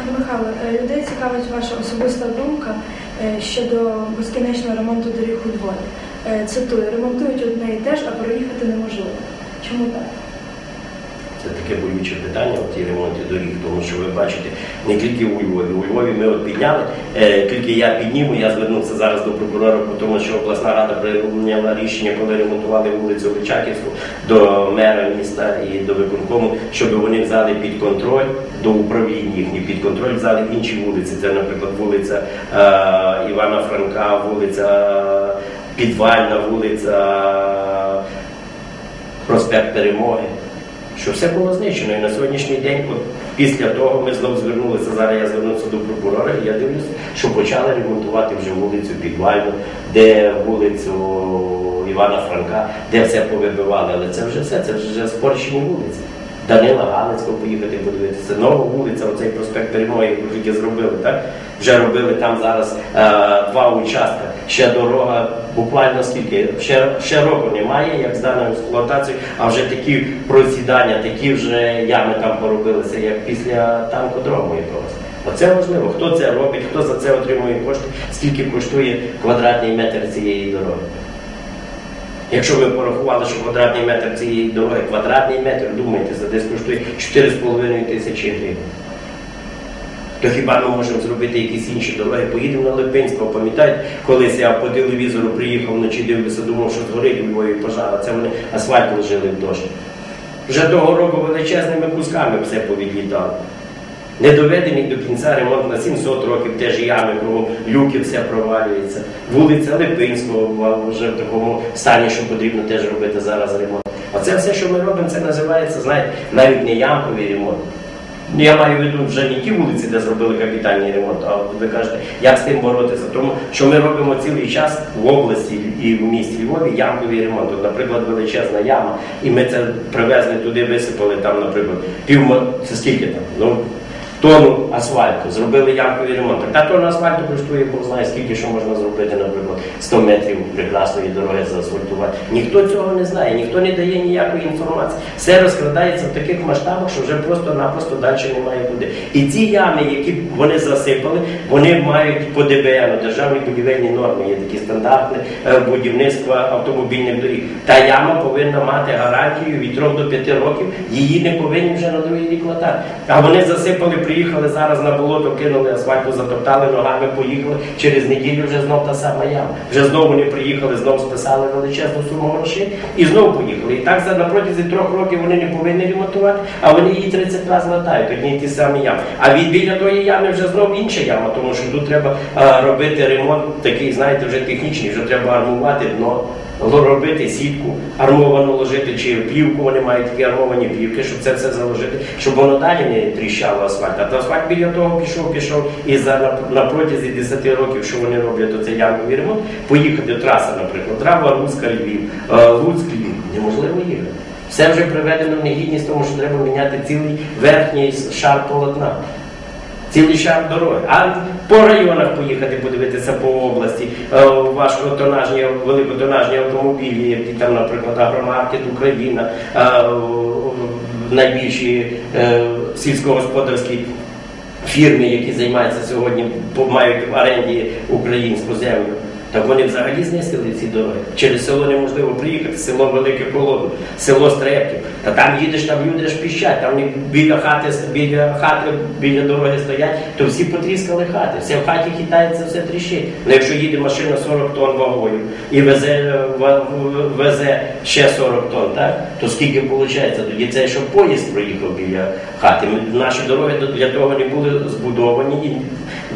Пане Михайло, е, людей цікавить ваша особиста думка е, щодо безкінечного ремонту доріг у Львові. Е, Цитую, ремонтують одне і те ж, а проїхати неможливо. Чому так? Це таке болюче питання в тій ремонті доріг, тому що ви бачите, не тільки у Львові. У Львові ми от підняли, е, тільки я підніму, я звернувся зараз до прокурора, тому що обласна рада прийняла рішення, коли ремонтували вулицю Личаківську до мера міста і до виконкому, щоб вони взяли під контроль до управління їхні під контроль, взяли інші вулиці. Це, наприклад, вулиця е, Івана Франка, вулиця Підвальна, вулиця проспект Перемоги. Що все було знищено. І на сьогоднішній день, от після того, ми знову звернулися. Зараз я звернувся до прокурора, і я дивлюся, що почали ремонтувати вже вулицю Підвальну, де вулицю Івана Франка, де все повибивали. Але це вже все, це вже спорщені вулиці. Данила Галицького поїхати подивитися. Нова вулиця, оцей проспект Перемоги, тільки зробили, так? Вже робили там зараз е, два участки. Ще дорога, буквально скільки, ще, ще року немає, як здана в експлуатацію, а вже такі просідання, такі вже ями там поробилися, як після танкодрому якогось. Оце важливо, хто це робить, хто за це отримує кошти, скільки коштує квадратний метр цієї дороги. Якщо ви порахували, що квадратний метр цієї дороги, квадратний метр, думайте, за десь коштує 4,5 тисячі гривень. То хіба ми можемо зробити якісь інші дороги? Поїдемо на Липинського. Пам'ятаєте, колись я по телевізору приїхав вночі, дивлюся, думав, що згорить у Львові пожар, а це вони асфальт ложили в дощ. Вже того року величезними кусками все повідлітало. Не доведений до кінця ремонт на 700 років, теж ями, люки все провалюється. Вулиця Липинського вже в такому стані, що потрібно теж робити зараз ремонт. Оце все, що ми робимо, це називається, знаєте, навіть не ямковий ремонт. Ну, я маю в виду вже не ті вулиці, де зробили капітальний ремонт, а ви кажете, як з тим боротися? Тому що ми робимо цілий час в області і в місті Львові ямковий ремонт. Наприклад, величезна яма, і ми це привезли туди, висипали там, наприклад, пів це скільки там? Ну, Тонну асфальту, зробили ямковий ремонт. Та тонна асфальту коштує, Бог знає, скільки що можна зробити, наприклад, 100 метрів прекрасної дороги заасфальтувати. Ніхто цього не знає, ніхто не дає ніякої інформації. Все розкрадається в таких масштабах, що вже просто-напросто далі немає куди. І ці ями, які вони засипали, вони мають по ДБН, державні будівельні норми, є такі стандартні е, будівництва автомобільних доріг. Та яма повинна мати гарантію від 3 до 5 років, її не повинні вже на другий рік латати. А вони засипали приїхали зараз на болото, кинули асфальту, затоптали ногами, поїхали. Через неділю вже знов та сама яма. Вже знову вони приїхали, знов списали величезну суму грошей і знову поїхали. І так за на протязі трьох років вони не повинні ремонтувати, а вони її 30 разів латають, одні ті самі ями. А від біля тої ями вже знов інша яма, тому що тут треба а, робити ремонт такий, знаєте, вже технічний, вже треба армувати дно робити сітку, армовану ложити, чи плівку вони мають такі армовані плівки, щоб це все заложити, щоб воно далі не тріщало асфальт. А то асфальт біля того пішов, пішов, і за на, на протязі 10 років, що вони роблять оцей ямковий ремонт, поїхати траса, наприклад, трава Луцька Львів, е, Луцьк Львів, неможливо їхати. Все вже приведено в негідність, тому що треба міняти цілий верхній шар полотна цілий шар дороги. А по районах поїхати подивитися по області, е, важкотонажні, великотонажні автомобілі, які там, наприклад, агромаркет Україна, е, найбільші е, сільськогосподарські. Фірми, які займаються сьогодні, мають в оренді українську землю. Так вони взагалі знесли ці дороги. Через село неможливо приїхати, село Велике Колодо, село Стрепків. Та там їдеш, там люди аж піщать, там біля хати, біля хати, біля дороги стоять, то всі потріскали хати. Все в хаті хитається, все тріщить. Ну якщо їде машина 40 тонн вагою і везе везе ще 40 тонн, так? то скільки виходить? Тоді це, щоб поїзд проїхав біля хати. Наші дороги для того не були збудовані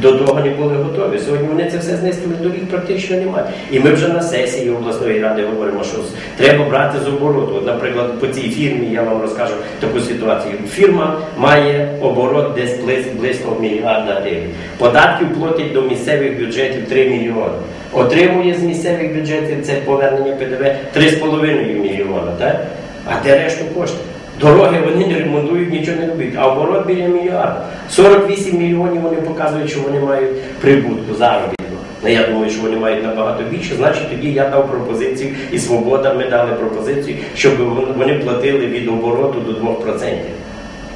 до того не були готові. Сьогодні вони це все знесли доріг практично немає. І ми вже на сесії обласної ради говоримо, що треба брати з обороту. От, наприклад, по цій фірмі я вам розкажу таку ситуацію. Фірма має оборот десь близько мільярда гривень. Податків платить до місцевих бюджетів 3 мільйони. Отримує з місцевих бюджетів це повернення ПДВ 3,5 мільйона. Так? А де решту коштів? Дороги вони не ремонтують, нічого не роблять, а оборот біля мільярда. 48 мільйонів вони показують, що вони мають прибутку заробітку. Ну, я думаю, що вони мають набагато більше, значить тоді я дав пропозицію, і свобода ми дали пропозицію, щоб вони платили від обороту до 2%.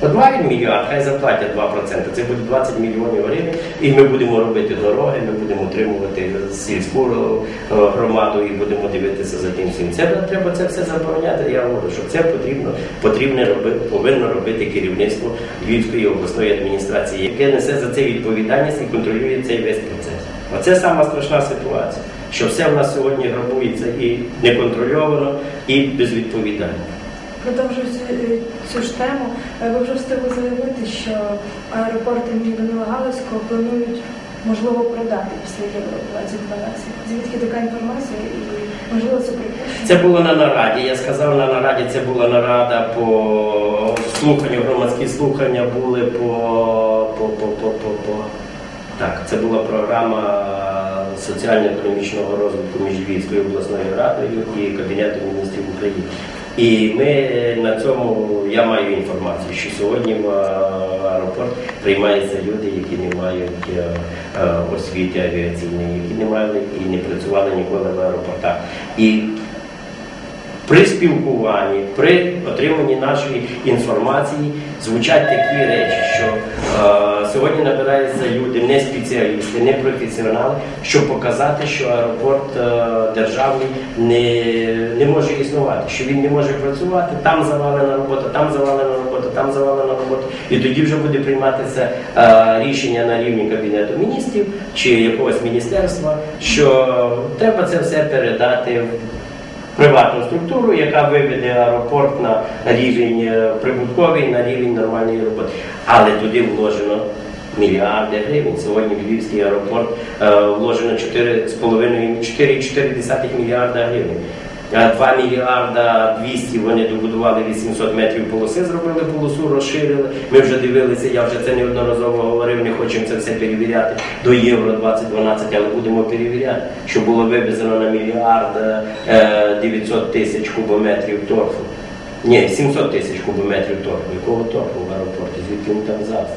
От мають мільярд, хай заплатять 2%. Це буде 20 мільйонів гривень, і ми будемо робити дороги, ми будемо утримувати сільську е, громаду і будемо дивитися за тим всім. Це треба це все забороняти. Я говорю, що це потрібно, потрібно робити, повинно робити керівництво Львівської обласної адміністрації, яке несе за це відповідальність і контролює цей весь процес. Оце сама страшна ситуація, що все в нас сьогодні грабується і неконтрольовано, і безвідповідально. Продовжуючи е, цю ж тему, е, ви вже встигли заявити, що аеропорт імені Данила Галицького планують можливо продати після Євро 2012. Звідки така інформація і можливо це припущення? Це було на нараді. Я сказав на нараді, це була нарада по слуханню, громадські слухання були по, по, по, по, по, по. Так, це була програма соціально-економічного розвитку між Львівською обласною радою і Кабінетом міністрів України. І ми на цьому я маю інформацію, що сьогодні в аеропорт приймаються люди, які не мають е, е, освіти авіаційної, які не мали і не працювали ніколи в аеропортах. При спілкуванні, при отриманні нашої інформації звучать такі речі, що е, сьогодні набираються люди, не спеціалісти, не професіонали, щоб показати, що аеропорт е, державний не, не може існувати, що він не може працювати, там завалена робота, там завалена робота, там завалена робота. І тоді вже буде прийматися е, рішення на рівні Кабінету міністрів чи якогось міністерства, що треба це все передати в приватну структуру, яка виведе аеропорт на рівень е, прибутковий, на рівень нормальної роботи. Але туди вложено мільярди гривень. Сьогодні в Львівський аеропорт е, вложено 4,5 4,4 мільярда гривень. Е, 2 мільярда 200 вони добудували 800 метрів полоси, зробили полосу, розширили. Ми вже дивилися, я вже це неодноразово говорив, не хочемо це все перевіряти до Євро 2012, але будемо перевіряти, що було вивезено на мільярд е, 900 тисяч кубометрів торфу. Ні, 700 тисяч кубометрів торфу. Якого торфу в аеропорті? Звідки він там взявся?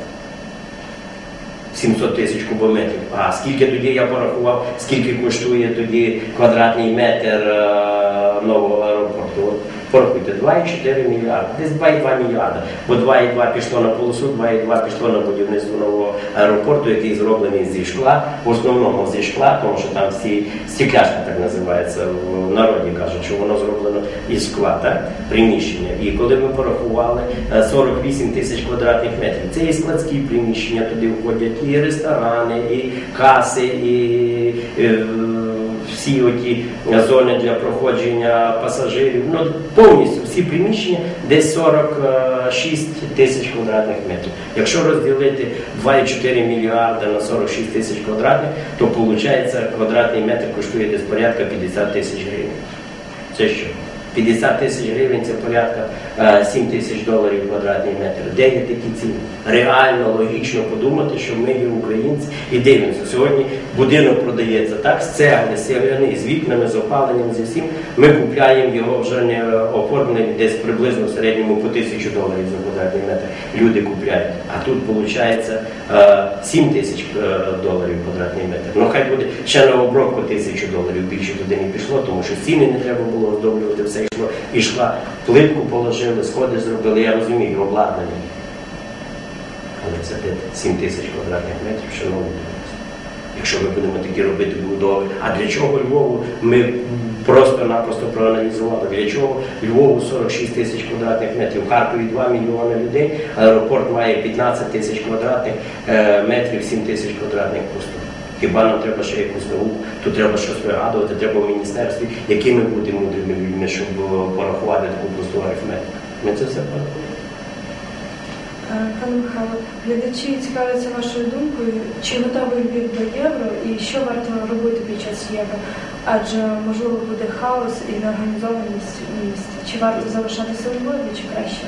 700 тисяч кубометрів. А скільки тоді я порахував, скільки коштує тоді квадратний метр е, нового аеропорту? Порахуйте, 2,4 мільярди, десь 2,2 мільярда. Бо 2,2 пішло на полосу, 2,2 пішло на будівництво нового аеропорту, який зроблений зі шкла, в основному зі шкла, тому що там всі стекляшка так називається в народі кажуть, що воно зроблено із шкла, так? приміщення. І коли ми порахували е, 48 тисяч квадратних метрів, це і складські приміщення, туди входять і ресторани, і каси, і е, всі оті зони для проходження пасажирів. Ну, повністю всі приміщення десь 46 тисяч квадратних метрів. Якщо розділити 2,4 мільярда на 46 тисяч квадратних, то виходить квадратний метр коштує десь порядка 50 тисяч гривень. Це що? 50 тисяч гривень це порядка е, 7 тисяч доларів квадратний метр. Де є такі ціни? Реально, логічно подумати, що ми є українці і дивимося. Сьогодні будинок продається так, з цегли, сіляни, з вікнами, з опаленням, зі всім. Ми купляємо його вже не оформлений десь приблизно в середньому по тисячу доларів за квадратний метр. Люди купляють. А тут виходить 7 тисяч е, доларів квадратний метр. Ну хай буде ще на обробку тисячу доларів більше туди не пішло, тому що стіни не треба було оздоблювати, все йшло. Ішла, плитку положили, сходи зробили, я розумію, обладнання. Але це де 7 тисяч квадратних метрів, шановні. Якщо ми будемо такі робити будови, а для чого Львову ми просто-напросто проаналізували, для чого Львову 46 тисяч квадратних метрів, в Харкові 2 мільйони людей, аеропорт має 15 тисяч квадратних е, метрів, 7 тисяч квадратних просторів. Хіба нам треба ще якусь науку, то треба щось вигадувати, треба в міністерстві, якими бути мудрими людьми, щоб е, порахувати таку просту арифметику. Ми це все порахуємо. Е, Пане Михайло, глядачі цікавляться вашою думкою, чи готовий Львів до євро і що варто робити під час євро? Адже можливо буде хаос і неорганізованість в місті. Чи варто залишатися у Львові, чи краще?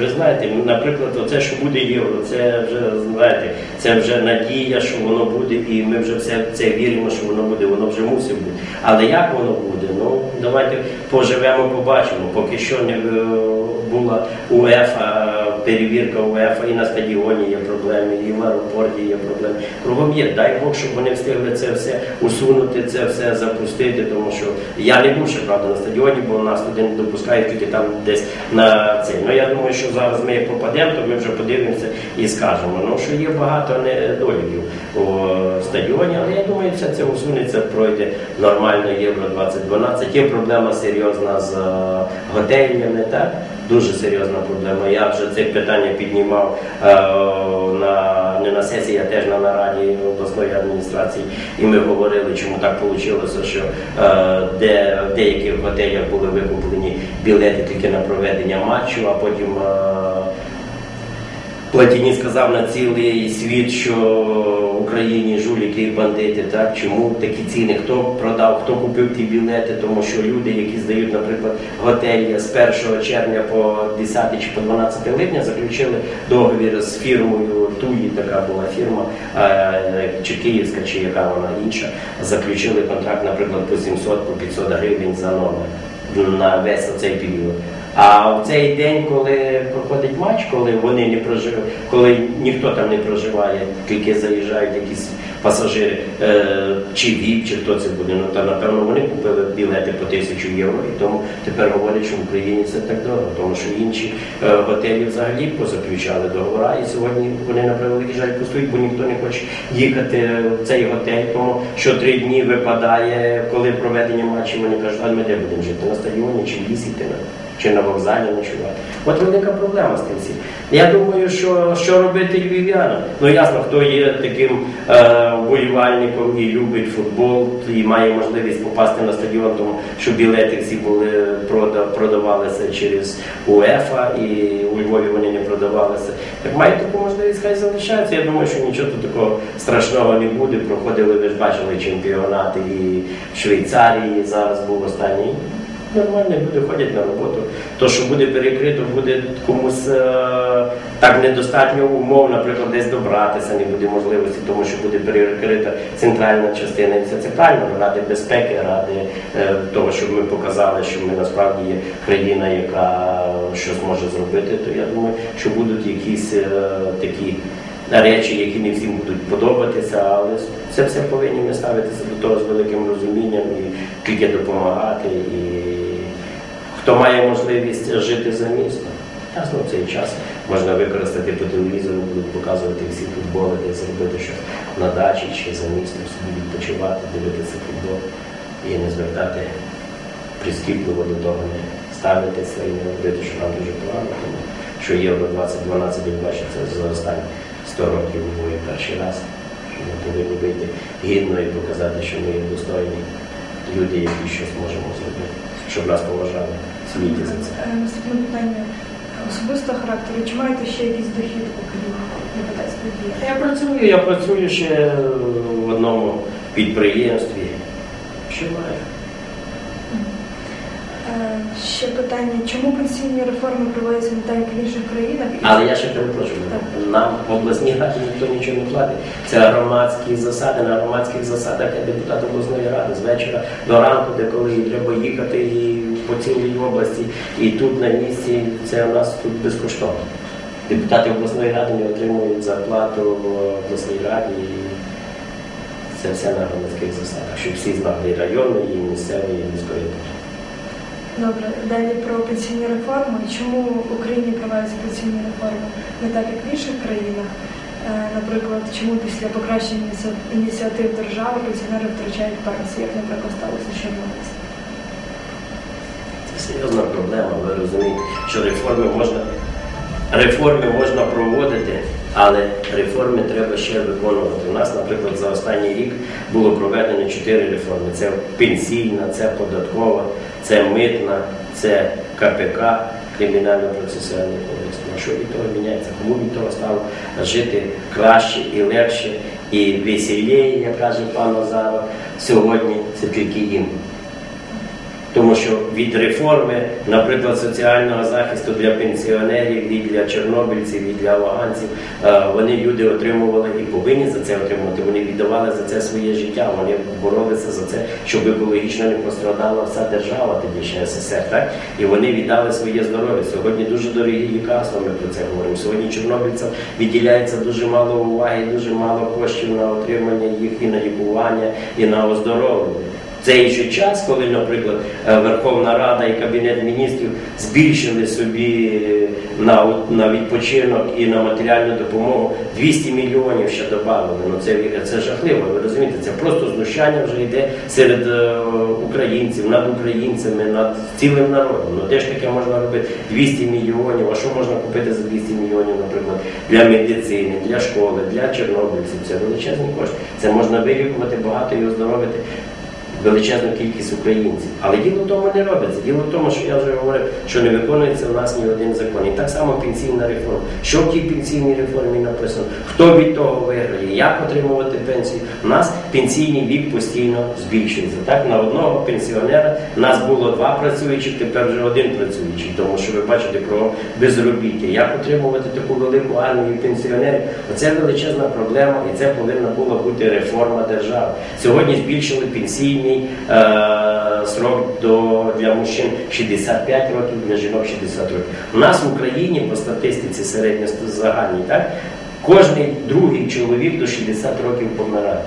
Ви знаєте, наприклад, оце, що буде євро, це вже знаєте, це вже надія, що воно буде, і ми вже все це віримо, що воно буде, воно вже мусить бути. Але як воно буде? Ну давайте поживемо, побачимо. Поки що не е, була УЕФА перевірка УЕФА, і на стадіоні є проблеми, і в аеропорті є проблеми. Кругом є. Дай Бог, щоб вони встигли це все усунути, це все запустити, тому що я не був ще правда на стадіоні, бо нас туди не допускають тільки там десь на цей. Ну я думаю, що зараз ми попадемо, то ми вже подивимося і скажемо. Ну що є багато недоліків у стадіоні, але я думаю, все це усунеться, пройде нормально Євро 2012. Є проблема серйозна з е, готелями, так? Дуже серйозна проблема. Я вже це питання піднімав е, на не на сесії, а теж на нараді обласної адміністрації, і ми говорили, чому так вийшло, що е, де в деяких готелях були викуплені білети тільки на проведення матчу, а потім. Платіні сказав на цілий світ, що в Україні жуліки і бандити. Так чому такі ціни? Хто продав, хто купив ті білети? Тому що люди, які здають, наприклад, готелі з 1 червня по 10 чи по 12 липня, заключили договір з фірмою Туї, така була фірма, е, чи Київська, чи яка вона інша. Заключили контракт, наприклад, по 700 по 500 гривень за номер на весь цей період. А в цей день, коли проходить матч, коли вони не проживають, коли ніхто там не проживає, тільки заїжджають якісь пасажири, е, чи ВІП, чи хто це буде, ну то напевно вони купили білети по тисячу євро, і тому тепер говорять, що в Україні це так дорого, тому що інші е, готелі взагалі позаключали договора, і сьогодні вони на превеликий жаль пустують, бо ніхто не хоче їхати в цей готель, тому що три дні випадає, коли проведення матчів, вони кажуть, а ми де будемо жити на стадіоні чи в лісі на чи на вокзалі ночувати. От велика проблема з тим всім. Я думаю, що що робити львів'янам? Ну ясно, хто є таким е, воювальником і любить футбол, і має можливість попасти на стадіон, тому що білети всі були прода, продавалися через УЕФА, і у Львові вони не продавалися. Як мають таку можливість, хай залишаються. Я думаю, що нічого тут такого страшного не буде. Проходили, ви ж бачили чемпіонати і в Швейцарії зараз був останній. Нормально люди ходять на роботу. То, що буде перекрито, буде комусь е, так недостатньо умов, наприклад, десь добратися, не буде можливості, тому що буде перекрита центральна частина. І все це правильно, ради безпеки, ради е, того, щоб ми показали, що ми насправді є країна, яка щось може зробити, то я думаю, що будуть якісь е, такі. Речі, які не всім будуть подобатися, але це все повинні ми ставитися до того з великим розумінням і тільки допомагати. І хто має можливість жити за місто, ясно, в цей час можна використати по телевізору, будуть показувати всі футболи, де зробити щось на дачі чи за містом собі відпочивати, дивитися футбол і не звертати прискіпливо до того, не ставитися і не робити, що нам дуже погано, тому що Євро 2012, як бачите, за останні 100 років було перший раз, ми повинні вийти гідно і показати, що ми є достойні люди, які щось можемо зробити, щоб нас поважали в світі за це. Наступне питання особистого характеру. Чи маєте ще якийсь дохід, окрім депутатської дії? Я працюю, я працюю ще в одному підприємстві. Що маю? Ще питання, чому пенсійні реформи проводяться не так, як в інших країнах? Але я ще перепрошую, нам в обласній раді ніхто нічого не платить. Це громадські засади, на громадських засадах я депутат обласної ради з вечора до ранку, де коли треба їхати і по цілій області, і тут на місці це у нас тут безкоштовно. Депутати обласної ради не отримують зарплату в обласній раді. І це все на громадських засадах, щоб всі знали і районної, і місцевої, і міської. Добре, далі про пенсійні реформи. Чому в Україні проводяться пенсійні реформи не так, як в інших країнах? Е, Наприклад, чому після покращення ініціатив держави пенсіонери втрачають пенсії, як, наприклад, сталося Чорнобильськ? Це серйозна проблема, ви розумієте, що реформи можна, реформи можна проводити, але реформи треба ще виконувати. У нас, наприклад, за останній рік було проведено чотири реформи: це пенсійна, це податкова, це митна, це КПК, кримінально-процесуальний кодекс. Що від того міняється? Кому від того стало жити краще і легше, і веселіє, як каже пан Назаров, сьогодні це тільки їм. Тому що від реформи, наприклад, соціального захисту для пенсіонерів, і для чорнобильців, і для афганців, е, вони люди отримували і повинні за це отримувати. Вони віддавали за це своє життя. Вони боролися за це, щоб екологічно не пострадала вся держава, тоді ще СССР. Так і вони віддали своє здоров'я. Сьогодні дуже дорогі лікарства. Ми про це говоримо. Сьогодні чорнобильцям виділяється дуже мало уваги, дуже мало коштів на отримання їх і на лікування, і на оздоровлення. Цей ще час, коли, наприклад, е, Верховна Рада і Кабінет міністрів збільшили собі е, на, на відпочинок і на матеріальну допомогу 200 мільйонів ще додали. Ну це, це жахливо. Ви розумієте, це просто знущання вже йде серед е, українців, над українцями, над цілим народом. Ну де ж таке можна робити 200 мільйонів? А що можна купити за 200 мільйонів, наприклад, для медицини, для школи, для чорнобильців? Це величезні кошти. Це можна вилікувати багато і оздоровити величезну кількість українців. Але діло в тому не робиться. Діло в тому, що я вже говорив, що не виконується у нас ні один закон. І так само пенсійна реформа. Що в тій пенсійній реформі написано? Хто від того виграє? Як отримувати пенсію? У нас пенсійний вік постійно збільшується. Так, на одного пенсіонера нас було два працюючих, тепер вже один працюючий, тому що ви бачите про безробіття. Як отримувати таку велику армію пенсіонерів? Оце величезна проблема, і це повинна була бути реформа держави. Сьогодні збільшили пенсійний е, срок до, для мужчин 65 років, для жінок 60 років. У нас в Україні по статистиці середньозагальній, так, кожний другий чоловік до 60 років помирає.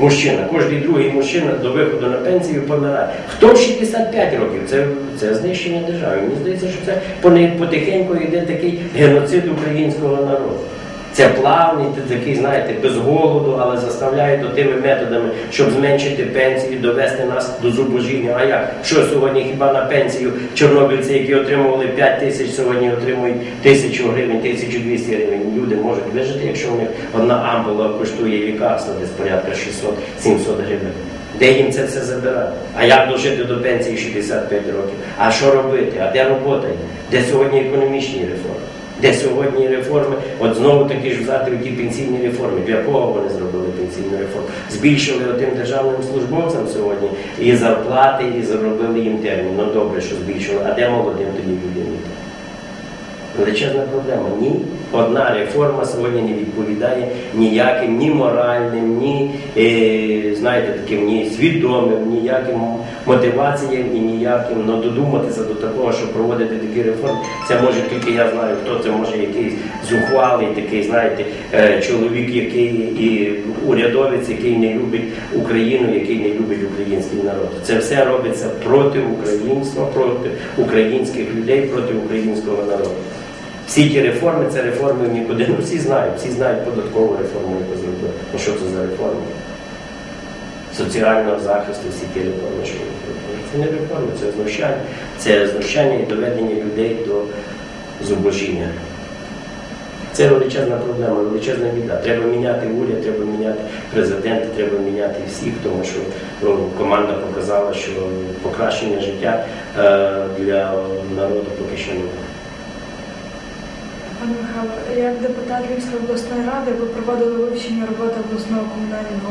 Мужчина, кожен другий мужчина до виходу на пенсію помирає. Хто 65 років? Це, це знищення держави. Мені здається, що це потихеньку йде такий геноцид українського народу. Це плавний, ти такий, знаєте, без голоду, але заставляють тими методами, щоб зменшити пенсії, довести нас до зубожіння. А як? Що сьогодні хіба на пенсію чорнобильці, які отримували 5 тисяч, сьогодні отримують тисячу гривень, 1200 гривень. Люди можуть вижити, якщо у них одна ампула коштує лікарство десь порядка 600-700 гривень. Де їм це все забирати? А як дожити до пенсії 65 років? А що робити? А де робота? Де сьогодні економічні реформи? Де сьогодні реформи? От знову таки ж взяти ті пенсійні реформи. Для кого вони зробили пенсійну реформу? Збільшили отим державним службовцям сьогодні і зарплати, і зробили їм термін. Ну добре, що збільшили. А де молодим тоді людям? Величезна проблема. Ні одна реформа сьогодні не відповідає ніяким ні моральним, ні е, знаєте, таким ні свідомим, ніяким мотиваціям і ніяким ну, додуматися до такого, щоб проводити такі реформи. Це може тільки я знаю, хто це може якийсь зухвалий, такий, знаєте, е, чоловік, який і урядовець, який не любить Україну, який не любить український народ. Це все робиться проти українства, проти українських людей, проти українського народу. Всі ті реформи, це реформи нікуди. Ну всі знають, всі знають податкову реформу, яку зробили. Ну що це за реформа? Соціального захисту, всі ті реформи, що вони. Це не реформи, це знущання. Це знущання і доведення людей до зубожіння. Це величезна проблема, величезна біда. Треба міняти уряд, треба міняти президента, треба міняти всіх, тому що ну, команда показала, що покращення життя е, для народу поки що немає. Пане Михайло, як депутат Львівської обласної ради ви проводили вивчення роботи обласного комунального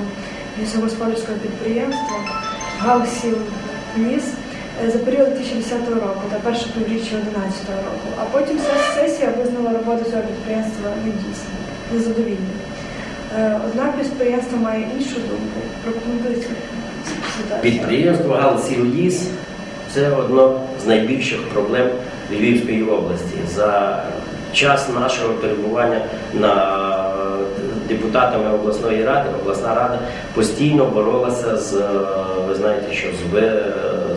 лісогосподарського підприємства галсів ліс е, за період 2010 року та перше півріччя 2011 року. А потім се- сесія визнала роботу цього підприємства недійсною, незадовільною. Е, Однак підприємство має іншу думку. Прокоментуйте ситуацію. Підприємство Галсівліс це одно з найбільших проблем Львівської області. За час нашого перебування на депутатами обласної ради, обласна рада постійно боролася з, е, ви знаєте, що з,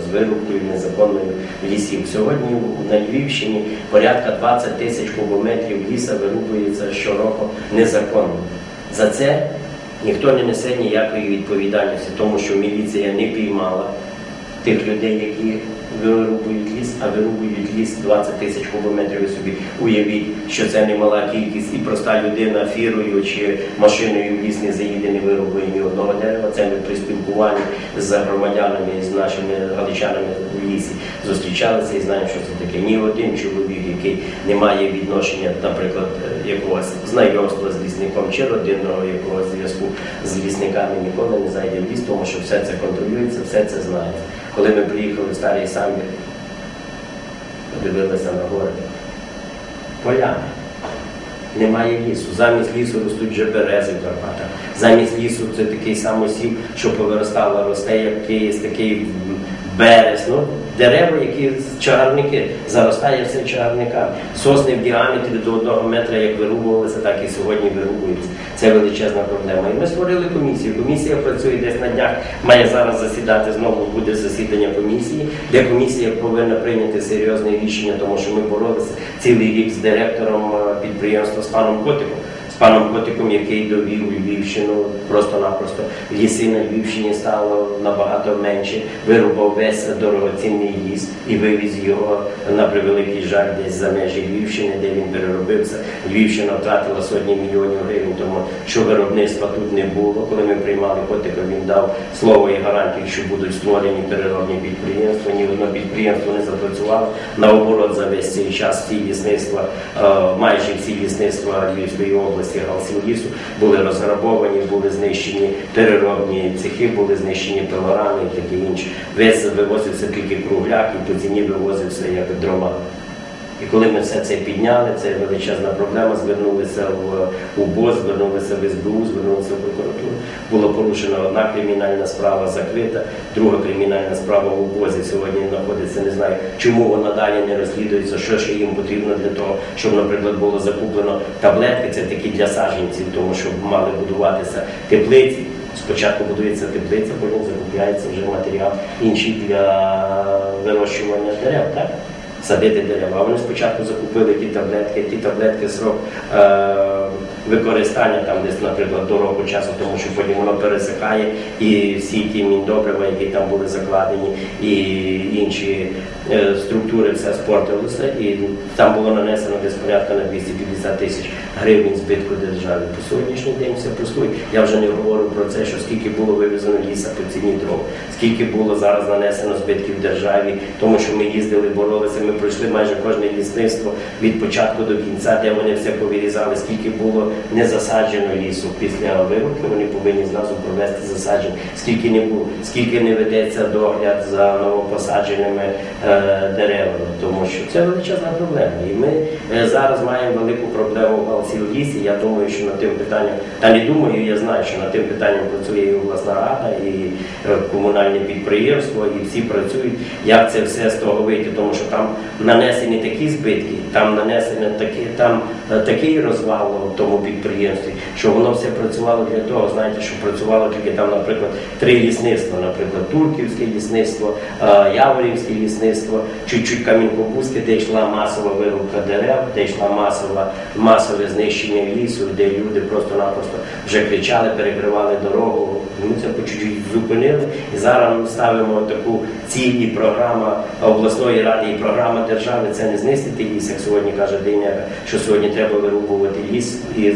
з вирубкою незаконною лісів. Сьогодні на Львівщині порядка 20 тисяч кубометрів ліса вирубується щороку незаконно. За це ніхто не несе ніякої відповідальності, тому що міліція не піймала тих людей, які вирубують ліс, а вирубують ліс 20 тисяч кубометрів. Собі уявіть, що це немала кількість, і проста людина фірою чи машиною в ліс не заїде, не вирубує ні одного дерева. Це ми при спілкуванні з громадянами, з нашими галичанами в лісі зустрічалися і знаємо, що це таке. Ні один чоловік, який не має відношення, наприклад, е, якогось знайомства з лісником чи родинного якогось зв'язку з лісниками, ніколи не зайде в ліс, тому що все це контролюється, все це знається. Коли ми приїхали в старий самбір, подивилися на гори, поляни. Немає лісу. Замість лісу ростуть вже берези в Карпатах. Замість лісу це такий самосів, що повиростало, росте як якийсь такий берез. Ну, дерева, які з чагарники, заростає все чагарниками. Сосни в діаметрі до одного метра, як вирубувалися, так і сьогодні вирубуються. Це величезна проблема. І ми створили комісію. Комісія працює десь на днях, має зараз засідати знову буде засідання комісії, де комісія повинна прийняти серйозне рішення, тому що ми боролися цілий рік з директором е, підприємства з паном Котиком. Паном Котиком, який довів Львівщину просто-напросто. Ліси на Львівщині стало набагато менше. Вирубав весь дорогоцінний ліс і вивіз його на превеликий жаль десь за межі Львівщини, де він переробився. Львівщина втратила сотні мільйонів гривень, тому що виробництва тут не було. Коли ми приймали Котика, він дав слово і гарантію, що будуть створені переробні підприємства. Ні одне підприємство не запрацювало. Наоборот, за весь цей час всі лісництва, е, майже всі лісництва Львівської області, Галсів лісу були розграбовані, були знищені переробні цехи, були знищені пилорани і таке інше. Весь вивозився тільки кругляк і по ціні вивозився як дрова. І коли ми все це підняли, це величезна проблема. Звернулися в УБОЗ, звернулися в СБУ, звернулися в прокуратуру. Була порушена одна кримінальна справа закрита, друга кримінальна справа в УБОЗі сьогодні знаходиться. Не знаю, чому вона далі не розслідується, що ще їм потрібно для того, щоб, наприклад, було закуплено таблетки. Це такі для саджанців, тому що мали будуватися теплиці. Спочатку будується теплиця, потім закупляється вже матеріал інший для вирощування дерев. так? Садити дерева. Вони спочатку закупили ті таблетки, ті таблетки срок е, використання там десь, наприклад, до року часу, тому що потім воно пересихає, і всі ті міндобрива, які там були закладені, і інші е, структури все спортилося, і там було нанесено десь порядка на 250 тисяч гривень збитку державі. По сьогоднішній день все пустує. Я вже не говорю про це, що скільки було вивезено ліса по ціні дров, скільки було зараз нанесено збитків державі, тому що ми їздили, боролися. Ми пройшли майже кожне лісництво від початку до кінця, де вони все повирізали, скільки було не засаджено лісу. Після вирубки, вони повинні зразу провести засадження, скільки не було, скільки не ведеться догляд за новопосадженими е, деревами, тому що це величезна проблема. І ми е, зараз маємо велику проблему в в лісі. Я думаю, що над тим питанням, та не думаю, я знаю, що над тим питанням працює і обласна рада, і е, комунальне підприємство, і всі працюють, як це все з того вийти, тому що там нанесені такі збитки, там нанесено такі, там е, такий розвал тому підприємстві, що воно все працювало для того, знаєте, що працювало тільки там, наприклад, три лісництва, наприклад, Турківське лісництво, е, Яворівське лісництво, чуть-чуть Кам'янкобузьке, де йшла масова вирубка дерев, де йшла масова, масове знищення лісу, де люди просто-напросто вже кричали, перекривали дорогу. Ми це по чуть-чуть зупинили. І зараз ми ставимо таку ціль і програма обласної ради, і програма держави це не знищити ліс, як сьогодні каже Дейнека, що сьогодні треба вирубувати ліс, е,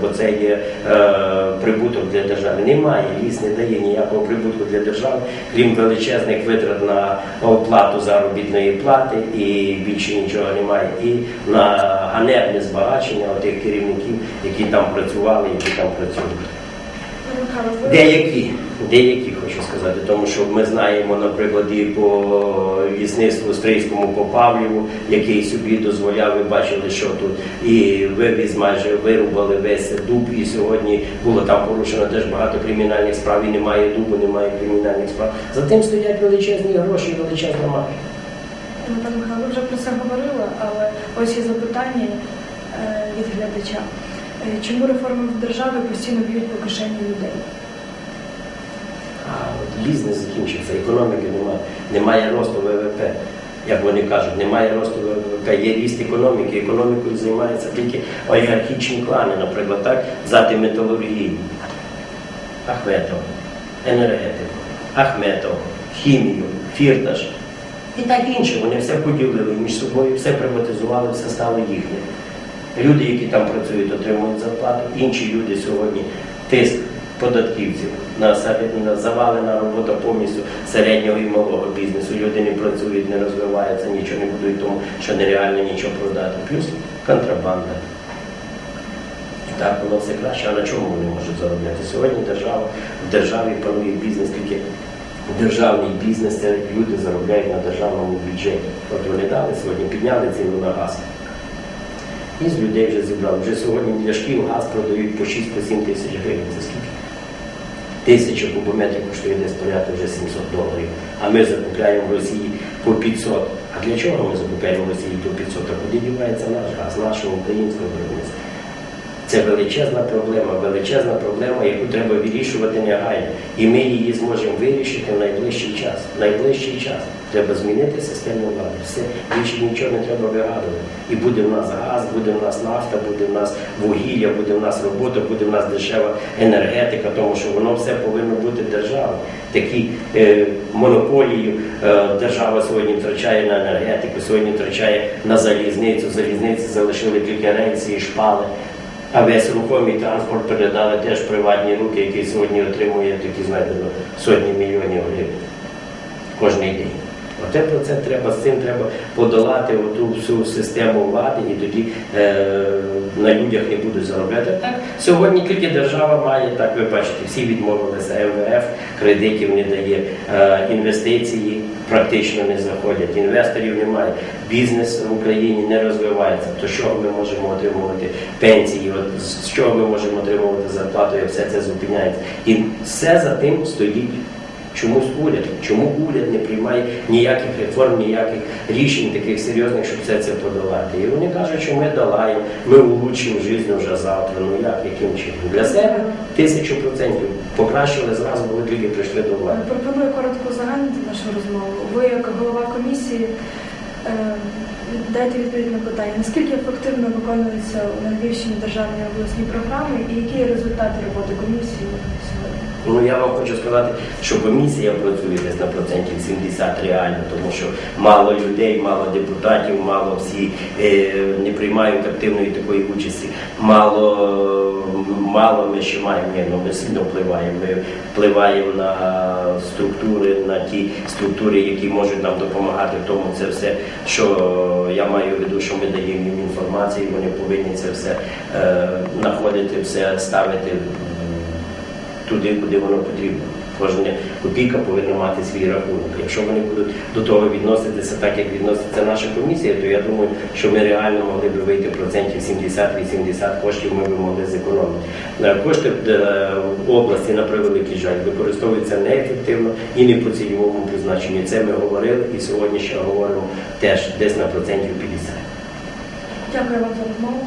бо це є е, прибуток для держави. Немає, ліс не дає ніякого прибутку для держави, крім величезних витрат на оплату заробітної плати, і більше нічого немає. І на ганебне збагачення тих керівників, які там працювали, які там працюють. Деякі, деякі хочу сказати, тому що ми знаємо, наприклад, і по лісництву Стрийському по Павліву, який собі дозволяв, ви бачили, що тут і вивіз майже вирубали весь дуб, і сьогодні було там порушено теж багато кримінальних справ, і немає дубу, немає кримінальних справ. За тим стоять величезні гроші, величезна марка. Ну, Михайло, вже про це говорили, але ось є запитання е, від глядача. Е, Чому реформи в державі постійно б'ють по кишені людей? А бізнес закінчився, економіки немає, немає росту ВВП. Як вони кажуть, немає росту ВВП, є ріст економіки, економікою займаються тільки олігархічні клани, наприклад, так, взяти металургію, Ахметов, енергетику, Ахметов, хімію, фірташ і так інше. Вони все поділили між собою, все приватизували, все стало їхнє. Люди, які там працюють, отримують зарплату, інші люди сьогодні тиск податківців, на, завалена робота повністю середнього і малого бізнесу. Люди не працюють, не розвиваються, нічого не будують, тому що нереально нічого продати. Плюс контрабанда. Так, воно все краще, а на чому вони можуть заробляти? Сьогодні держава, в державі панує бізнес, тільки державний бізнес, це люди заробляють на державному бюджеті. От вони дали сьогодні, підняли ціну на газ. І з людей вже зібрали. Вже сьогодні для шкіл газ продають по 6-7 тисяч гривень. Це скільки? Тисяча кубометрів коштує десь порядку вже 700 доларів. А ми закупляємо в Росії по 500. А для чого ми закупляємо в Росії по 500? А куди дівається наш газ, нашого українського виробництва? Це величезна проблема, величезна проблема, яку треба вирішувати негайно. І ми її зможемо вирішити в найближчий час. В найближчий час треба змінити систему влади. Все більше нічого не треба вигадувати. І буде в нас газ, буде в нас нафта, буде в нас вугілля, буде в нас робота, буде в нас дешева енергетика, тому що воно все повинно бути державою. Такі е, монополію е, держава сьогодні втрачає на енергетику, сьогодні втрачає на залізницю. Залізниці залишили тільки рельси і шпали. А весь рухомий транспорт передали теж приватні руки, які сьогодні отримує такі, знаєте, ну, сотні мільйонів гривень кожний день. Про це треба, з цим треба подолати оту всю систему влади, і тоді е, на людях не будуть заробляти. Так сьогодні тільки держава має, так ви бачите, всі відмовилися МВФ, кредитів не дає, е, інвестиції практично не заходять, інвесторів немає, бізнес в Україні не розвивається. То чого ми можемо отримувати пенсії? От з чого ми можемо отримувати зарплату, як все це зупиняється? І все за тим стоїть Чомусь уряд, чому уряд не приймає ніяких реформ, ніяких рішень таких серйозних, щоб все це подолати. І вони кажуть, що ми долаємо, ми улучшимо життя вже завтра. Ну як, яким чином? Для себе тисячу процентів покращили зразу, коли тільки прийшли до влади. Пропоную коротко узагальнити нашу розмову. Ви, як голова комісії, е, дайте відповідь на питання, наскільки ефективно виконуються на Львівщині державні обласні програми і які є результати роботи комісії сьогодні? Ну я вам хочу сказати, що комісія працює десь на процентів 70 реально, тому що мало людей, мало депутатів, мало всі е, не приймають активної такої участі. Мало мало ми ще маємо, ні, ну ми сильно впливаємо. Ми впливаємо на структури, на ті структури, які можуть нам допомагати в тому. Це все, що я маю в виду, що ми даємо їм інформацію, вони повинні це все е, знаходити, все ставити. Туди, куди воно потрібно. Кожна копійка повинна мати свій рахунок. Якщо вони будуть до того відноситися так, як відноситься наша комісія, то я думаю, що ми реально могли б вийти процентів 70-80 коштів ми б могли зекономити. Е, Кошти е, в області, на превеликий жаль, використовуються неефективно і не по цільовому призначенню. Це ми говорили і сьогодні ще говоримо теж десь на процентів 50. Дякую вам за розмову.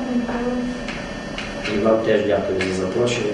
І вам теж дякую за запрошення.